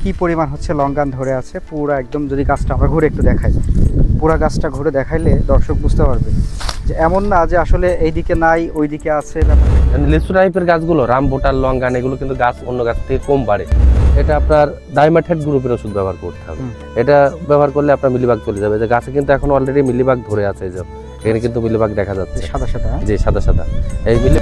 কি পরিমাণ হচ্ছে লঙ্গান ধরে আছে পুরো একদম যদি গাছটা আমরা ঘুরে একটু দেখাই পুরা গাছটা ঘুরে দেখাইলে দর্শক বুঝতে পারবে যে এমন না যে আসলে এইদিকে নাই ওইদিকে আছে লিচু টাইপের গাছগুলো রামবোটার লঙ্গান এগুলো কিন্তু গাছ অন্য গাছ থেকে কম বাড়ে। এটা আপনার ডাইমাথেট গ্রুপের ওষুধ ব্যবহার করতে হবে। এটা ব্যবহার করলে আপনার মিলিবাগ চলে যাবে। যে গাছে কিন্তু এখন অলরেডি মিলিবাগ ধরে আছে এই যে এখানে কিন্তু মিলিবাগ দেখা যাচ্ছে। সাদা সাদা হ্যাঁ? জি সাদা সাদা। এই মিলি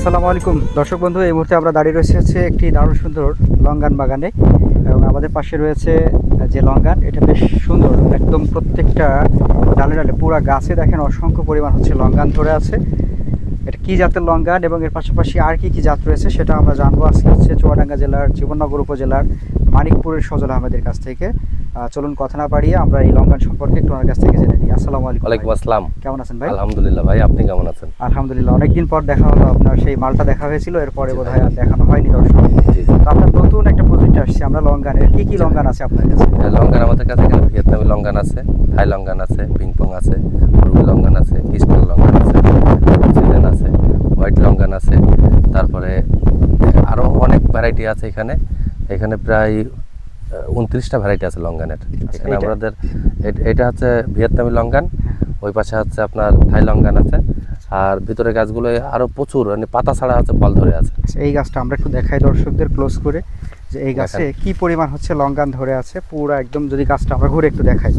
আসসালামু আলাইকুম। দর্শক বন্ধু, এই মুহূর্তে আমরা দাঁড়িয়ে রয়েছে হচ্ছে একটি দারুণ সুন্দর লঙ্গান বাগানে এবং আমাদের পাশে রয়েছে যে লঙ্গান, এটা বেশ সুন্দর, একদম প্রত্যেকটা ডালে ডালে পুরা গাছে দেখেন অসংখ্য পরিমাণ হচ্ছে লঙ্গান ধরে আছে। এটা কি জাতের লঙ্গান এবং এর পাশাপাশি আর কি কি জাত রয়েছে সেটা আমরা জানব আজকে হচ্ছে চুয়াডাঙ্গা জেলার, জীবননগর উপজেলার, মানিকপুরের সজল আহমেদের কাছ থেকে। চলুন কথা না পারিয়ে আমরা এই লঙ্গান সম্পর্কে একটু ওনার কাছ থেকে জেনে নিই। আসসালামু আলাইকুম ওয়ালাইকুম আসসালাম। কেমন আছেন ভাই? আলহামদুলিল্লাহ ভাই আপনি কেমন আছেন? আলহামদুলিল্লাহ অনেকদিন পর দেখা হলো আপনার সেই মালটা দেখা হয়েছিল এরপরে বোধ হয় আর দেখানো হয়নি দর্শক। তো আপনার নতুন একটা প্রজেক্ট আসছে আমরা লঙ্গানের কি কি জি। লঙ্গান আছে আপনার কাছে? হ্যাঁ, লঙ্গান আমাদের কাছে এখানে ভিয়েতনামি লঙ্গান আছে থাই লঙ্গান আছে পিংপং আছে রুবি লঙ্গান আছে ক্রিস্টাল লঙ্গান আছে সিজন আছে হোয়াইট লঙ্গান আছে তারপরে আরও অনেক ভ্যারাইটি আছে এখানে। এখানে প্রায় উনত্রিশটা ভ্যারাইটি আছে লঙ্গানের এখানে আমাদের এটা হচ্ছে ভিয়েতনামি লঙ্গান ওই পাশে হচ্ছে আপনার থাই লঙ্গান আছে। আর ভিতরে গাছগুলো আরও প্রচুর মানে পাতা ছাড়া আছে ফল ধরে আছে। আচ্ছা, এই গাছটা আমরা একটু দেখাই দর্শকদের ক্লোজ করে যে এই গাছে কি পরিমাণ হচ্ছে লঙ্গান ধরে আছে পুরো একদম যদি গাছটা আমরা ঘুরে একটু দেখাই।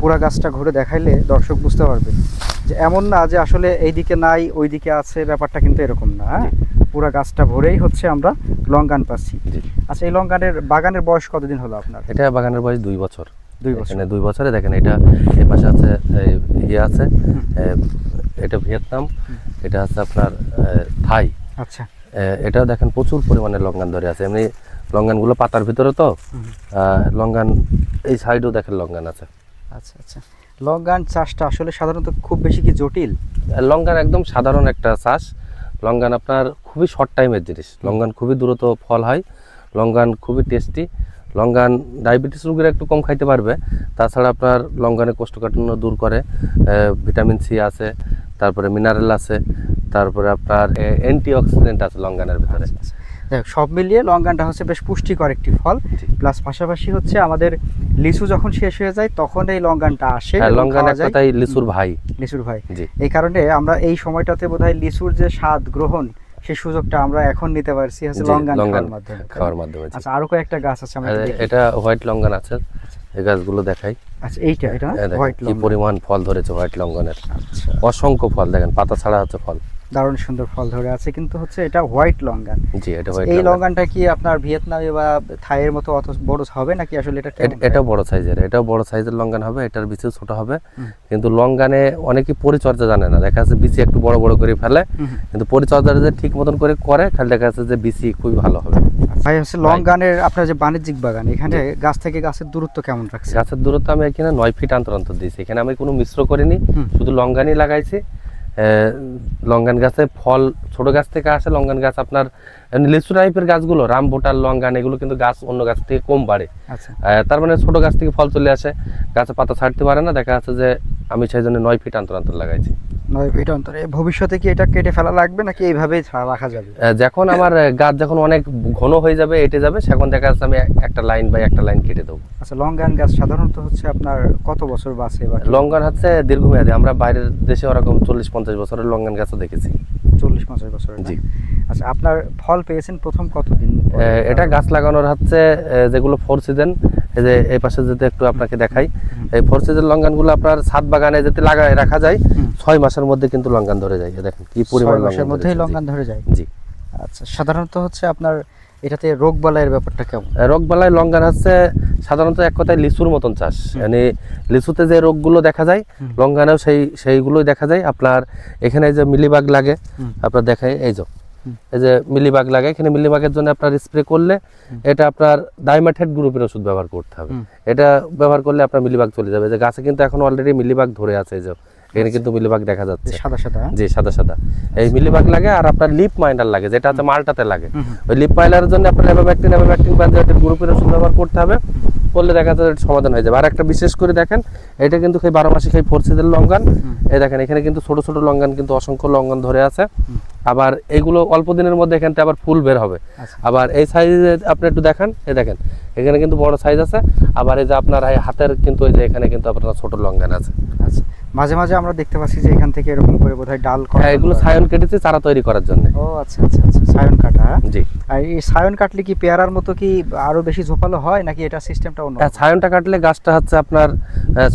পুরা গাছটা ঘুরে দেখাইলে দর্শক বুঝতে পারবে যে এমন না যে আসলে এইদিকে নাই ওইদিকে আছে ব্যাপারটা কিন্তু এরকম না হ্যাঁ? পুরা গাছটা ভরেই হচ্ছে আমরা লঙ্গান পাচ্ছি। আচ্ছা এই লঙ্গানের বাগানের বয়স কতদিন হলো আপনার? এটা বাগানের বয়স দুই বছর। দুই বছর। দুই বছরে দেখেন এটা এই পাশে আছে ইয়ে আছে এটা ভিয়েতনাম এটা আছে আপনার থাই। আচ্ছা। এ, এটাও দেখেন প্রচুর পরিমাণে লঙ্গান ধরে আছে। এমনি লঙ্গানগুলো পাতার ভিতরে তো লঙ্গান এই সাইডেও দেখেন লঙ্গান আছে। আচ্ছা আচ্ছা। লঙ্গান চাষটা আসলে সাধারণত খুব বেশি কি জটিল? আর লঙ্গান একদম সাধারণ একটা চাষ। লঙ্গান আপনার খুবই শর্ট টাইমের জিনিস। লঙ্গান খুবই দ্রুত ফল হয় লঙ্গান খুবই টেস্টি লঙ্গান ডায়াবেটিস রোগীরা একটু কম খাইতে পারবে তাছাড়া আপনার লঙ্গানে কোষ্ঠকাঠিন্য দূর করে ভিটামিন সি আছে তারপরে মিনারেল আছে তারপরে আপনার অ্যান্টি অক্সিডেন্ট আছে লঙ্গানের ভিতরে। দেখ সব মিলিয়ে লঙ্গানটা হচ্ছে বেশ পুষ্টিকর একটি ফল। প্লাস পাশাপাশি হচ্ছে আমাদের লিচু যখন শেষ হয়ে যায় তখন এই লঙ্গানটা আসে হ্যাঁ লিচুর ভাই। লিচুর ভাই। এই কারণে আমরা এই সময়টাতে বোধহয় লিচুর যে স্বাদ গ্রহণ সেই সুযোগটা আমরা এখন নিতে পারছি হচ্ছে লঙ্গান খাওয়ার মাধ্যমে। খাওয়ার মাধ্যমে আচ্ছা আরও কয়েকটা গাছ আছে দেখি। এটা হোয়াইট লঙ্গান আছে। এই গাছগুলো দেখাই। আচ্ছা এইটা এটা এই দেখেন, হোয়াইট কি পরিমাণ ফল ধরেছে হোয়াইট লঙ্গনের আচ্ছা। অসংখ্য ফল দেখেন পাতা ছাড়া হচ্ছে ফল। দারুণ সুন্দর ফল ধরে আছে কিন্তু হচ্ছে এটা হোয়াইট লঙ্গান জি এটা হোয়াইট এই লঙ্গন লঙ্গানটা কি আপনার ভিয়েতনামে বা থাইয়ের মতো অত বড় হবে নাকি আসলে এটা? এটাও বড় সাইজের এটাও বড় সাইজের লঙ্গান হবে এটার বিচি ছোট হবে। কিন্তু লঙ্গানে অনেকে পরিচর্যা জানে না দেখা যাচ্ছে বিচি একটু বড় বড় করে ফেলে। কিন্তু পরিচর্যাটা যে ঠিক মতন করে করে খালি দেখা যাচ্ছে যে বিচি খুবই ভালো হবে ভাই হচ্ছে লং গানের আপনার যে বাণিজ্যিক বাগান এখানে গাছ থেকে গাছের দূরত্ব কেমন রাখছে গাছের দূরত্ব আমি এখানে নয় ফিট অন্তর অন্তর দিয়েছি এখানে আমি কোনো মিশ্র করিনি। শুধু লঙ্গানই লাগাইছি লঙ্গান গাছে ফল ছোট গাছ থেকে আসে লঙ্গান গাছ আপনার লিচু টাইপের গাছগুলো রাম রামবোটার লঙ্গান এগুলো কিন্তু গাছ অন্য গাছ থেকে কম বাড়ে। আচ্ছা। তার মানে ছোট গাছ থেকে ফল চলে আসে গাছে পাতা ছাড়তে পারে না দেখা যাচ্ছে যে আমি সেই জন্য নয় ফিট অন্তর অন্তর লাগাইছি। নয় ফিট অন্তরে। ভবিষ্যতে কি এটা কেটে ফেলা লাগবে নাকি এইভাবেই রাখা যাবে? যখন আমার গাছ যখন অনেক ঘন হয়ে যাবে এটে যাবে সেখন দেখা যাচ্ছে আমি একটা লাইন বাই একটা লাইন কেটে দেবো। আচ্ছা লং গান গাছ সাধারণত হচ্ছে আপনার কত বছর বাঁচে বা লঙ্গান হচ্ছে দীর্ঘমেয়াদী। আমরা বাইরের দেশে ওরকম চল্লিশ পঞ্চাশ বছরের লঙ্গান গাছও দেখেছি। চল্লিশ পঞ্চাশ বছর জি। আচ্ছা আপনার ফল পেয়েছেন প্রথম কতদিন? এটা গাছ লাগানোর হচ্ছে যেগুলো ফোর সিজন এই যে এই পাশে যদি একটু আপনাকে দেখাই এই ফোর সিজন লঙ্গানগুলো আপনার ছাদ বাগানে যদি লাগায় রাখা যায়। ছয় মাসের মধ্যে কিন্তু লঙ্গান ধরে যায়। দেখেন কি পরিমাণ মাসের মধ্যেই। লঙ্গান ধরে যায়। জি। আচ্ছা সাধারণত হচ্ছে আপনার এটাতে রোগ বালাইয়ের ব্যাপারটা কেমন? রোগবালাই লঙ্গান হচ্ছে সাধারণত এক কথায় লিচুর মতন চাষ। মানে লিচুতে যে রোগগুলো দেখা যায় হুম। লঙ্গানেও সেই সেইগুলোই দেখা যায়। আপনার এখানে যে মিলিবাগ লাগে আপনার দেখায় এই যে এই যে মিলিবাগ লাগে এখানে মিলিবাগের জন্য আপনার স্প্রে করলে এটা আপনার ডাইমাথেট গ্রুপের ওষুধ ব্যবহার করতে হবে। এটা ব্যবহার করলে আপনার মিলিবাগ চলে যাবে। যে গাছে কিন্তু এখন অলরেডি মিলিবাগ ধরে আছে এই যে এখানে কিন্তু মিলিবাগ দেখা যাচ্ছে। সাদা সাদা? জি সাদা সাদা। এই মিলিবাগ লাগে আর আপনার লিপ মাইন্ডার লাগে যেটা হচ্ছে মালটাতে লাগে। ওই লিপ মাইলারের জন্য আপনার এভাবেক্টিন এভাবেক্টিন বা গ্রুপের ওষুধ ব্যবহার করতে হবে করলে দেখা যাচ্ছে এটা সমাধান হয়ে যাবে। আর একটা বিশেষ করে দেখেন এটা কিন্তু সেই বারো মাসে সেই ফোর সিজের লঙ্গান। এই দেখেন এখানে কিন্তু ছোট ছোট লঙ্গান কিন্তু অসংখ্য লঙ্গান ধরে আছে। আবার এগুলো অল্প দিনের মধ্যে এখান থেকে আবার ফুল বের হবে। আচ্ছা। আবার এই সাইজে আপনি একটু দেখান এই দেখেন এখানে কিন্তু বড় সাইজ আছে। আবার এই যে আপনার এই হাতের কিন্তু এই যে এখানে কিন্তু আপনার ছোট লঙ্গান আছে। আচ্ছা। মাঝে মাঝে আমরা দেখতে পাচ্ছি যে এখান থেকে এরকম করে বোধহয় ডাল হ্যাঁ এগুলো সায়ন কেটেছে চারা তৈরি করার জন্য। ও আচ্ছা আচ্ছা আচ্ছা সায়ন কাটা হ্যাঁ? জি। আর এই সায়ন কাটলে কি পেয়ারার মতো কি আরও বেশি ঝোপালো হয় নাকি এটা সিস্টেমটা অন্য? হ্যাঁ ছায়নটা কাটলে গাছটা হচ্ছে আপনার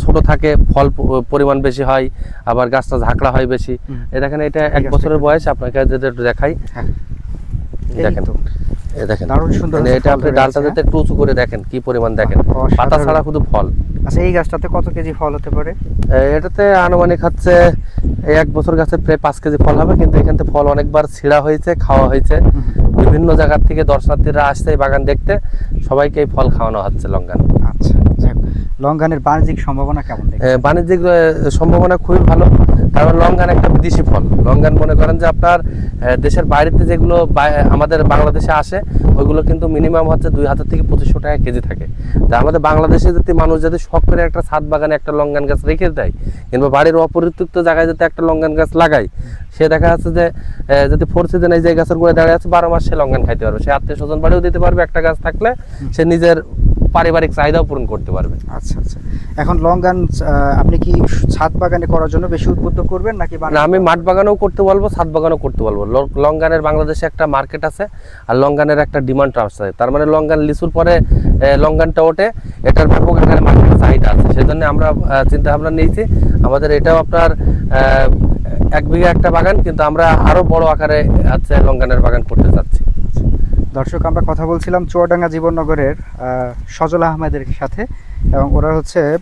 ছোট থাকে ফল পরিমাণ বেশি হয় আবার গাছটা ঝাঁকড়া হয় বেশি। এই দেখেন এটা এক বছরের বয়স আপনাকে যদি একটু দেখাই। হ্যাঁ। দেখেন দেখেন। দারুণ সুন্দর মানে এটা আপনি ডালটা যাতে একটু উঁচু করে দেখেন কি পরিমাণ দেখেন। পাতা ছাড়া শুধু ফল। আচ্ছা এই গাছটাতে কত কেজি ফল হতে পারে? এটাতে আনুমানিক হচ্ছে এক বছর গাছে প্রায় পাঁচ কেজি ফল হবে কিন্তু এখান থেকে ফল অনেকবার ছিঁড়া হয়েছে খাওয়া হয়েছে। বিভিন্ন জায়গার থেকে দর্শনার্থীরা আসছে এই বাগান দেখতে সবাইকে এই ফল খাওয়ানো হচ্ছে লঙ্গান আচ্ছা। যাক লঙ্ঘনের বাণিজ্যিক সম্ভাবনা কেমন বাণিজ্যিক সম্ভাবনা খুবই ভালো। তারপর লঙ্গান একটা বিদেশি ফল। লঙ্গান মনে করেন যে আপনার দেশের বাইরেতে যেগুলো আমাদের বাংলাদেশে আসে ওইগুলো কিন্তু মিনিমাম হচ্ছে দুই হাজার থেকে পঁচিশশো টাকা কেজি থাকে। তা আমাদের বাংলাদেশে যদি মানুষ যদি শখ করে একটা ছাদ বাগানে একটা লঙ্গান গাছ রেখে দেয় কিংবা বাড়ির অপরিত্যক্ত জায়গায় যদি একটা লঙ্গান গাছ লাগায় সে দেখা যাচ্ছে যে যদি ফোর সিজন এই যে গাছের গোড়ায় দাঁড়িয়ে আছে বারো মাস সে লঙ্গান খাইতে পারবে। সে আত্মীয় স্বজন বাড়িও দিতে পারবে একটা গাছ থাকলে সে নিজের পারিবারিক চাহিদাও পূরণ করতে পারবে। আচ্ছা আচ্ছা। এখন লং গান আপনি কি ছাদ বাগানে করার জন্য বেশি উদ্বুদ্ধ করবেন নাকি না আমি মাঠ বাগানও করতে বলব ছাদ বাগানও করতে বলব লং গানের বাংলাদেশে একটা মার্কেট আছে আর লং গানের একটা ডিমান্ড আছে। তার মানে লং গান লিচুর পরে এ, লঙ্গানটা ওঠে। এটার ব্যাপক এখানে মার্কেটে চাহিদা আছে। সেই জন্য আমরা চিন্তা ভাবনা নিয়েছি। আমাদের এটাও আপনার এক বিঘা একটা বাগান কিন্তু আমরা আরও বড় আকারে হচ্ছে লঙ্গানের বাগান করতে চাচ্ছি। দর্শক আমরা কথা বলছিলাম চুয়াডাঙ্গা জীবননগরের সজল আহমেদের সাথে এবং ওরা হচ্ছে আহ,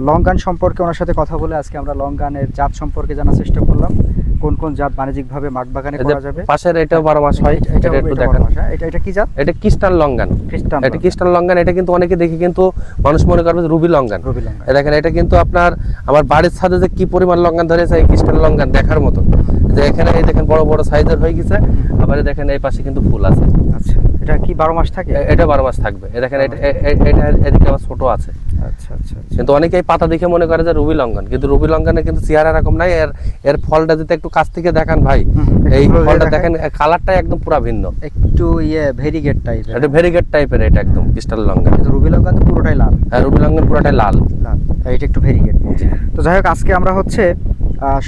লঙ্গান সম্পর্কে ওনার সাথে কথা বলে আজকে আমরা লঙ্গানের জাত সম্পর্কে জানার চেষ্টা করলাম। কোন কোন জাত বাণিজ্যিকভাবে মাঠ বাগানে করা যাবে? পাশের এটাও বারো মাস হয় এটা- একটু দেখান। এটা এটা কি জাত? এটা খ্রিস্টান লঙ্গান খ্রিস্টান এটা খ্রিস্টান লঙ্গান এটা কিন্তু অনেকে দেখে কিন্তু মানুষ মনে করবে রুবি লঙ্গান রবি লঙ্গান দেখেন এটা কিন্তু আপনার আমার বাড়ির ছাদে যে কি পরিমাণ লঙ্কান ধরেছে এই খ্রিস্টান লঙ্কান দেখার মতো। যে এখানে এই দেখেন বড় বড় সাইজের হয়ে গেছে আবার দেখেন এই পাশে কিন্তু ফুল আছে। আচ্ছা এটা কি বারো মাস থাকে? এটা বারো মাস থাকবে। দেখেন এটা এদিকে আবার ছোট আছে। আচ্ছা আচ্ছা আচ্ছা। কিন্তু অনেকে এই পাতা দেখে মনে করে যে রুবি লঙ্কান কিন্তু রুবি লঙ্কানের কিন্তু চেহারা এরকম নাই। এর এর ফলটা যদি একটু কাছ থেকে দেখান ভাই এই ফলটা দেখেন। কালারটাই একদম পুরা ভিন্ন। একটু ইয়ে ভেরিগেট টাইপের। এটা ভেরিগেট টাইপের এটা একদম খ্রিস্টান লঙ্কান কিন্তু রুবি লঙ্কান তো পুরোটাই লাল। হ্যাঁ রুবি লঙ্কান পুরাটাই লাল। লাল এটা একটু ভেরিগেট। তো যাই হোক আজকে আমরা হচ্ছে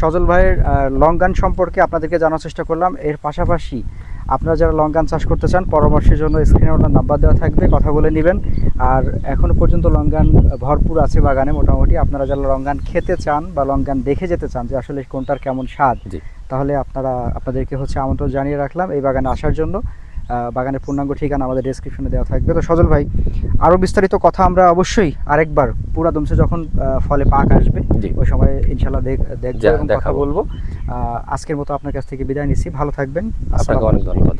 সজল ভাইয়ের লং গান সম্পর্কে আপনাদেরকে জানার চেষ্টা করলাম। এর পাশাপাশি আপনারা যারা লং গান চাষ করতে চান পরামর্শের জন্য স্ক্রিনে ওনার নাম্বার দেওয়া থাকবে কথা বলে নেবেন। আর এখনও পর্যন্ত লং গান ভরপুর আছে বাগানে মোটামুটি। আপনারা যারা লং গান খেতে চান বা লং গান দেখে যেতে চান যে আসলে কোনটার কেমন স্বাদ তাহলে আপনারা আপনাদেরকে হচ্ছে আমন্ত্রণ জানিয়ে রাখলাম এই বাগানে আসার জন্য। বাগানের পূর্ণাঙ্গ ঠিকানা আমাদের ডেসক্রিপশনে দেওয়া থাকবে। তো সজল ভাই আরও বিস্তারিত কথা আমরা অবশ্যই আরেকবার পুরা দমসে যখন ফলে পাক আসবে। ওই সময় ইনশাল্লাহ দেখ দেখব এবং কথা বলব। আজকের মতো আপনার কাছ থেকে বিদায় নিচ্ছি। ভালো থাকবেন। আপনাকে অনেক ধন্যবাদ।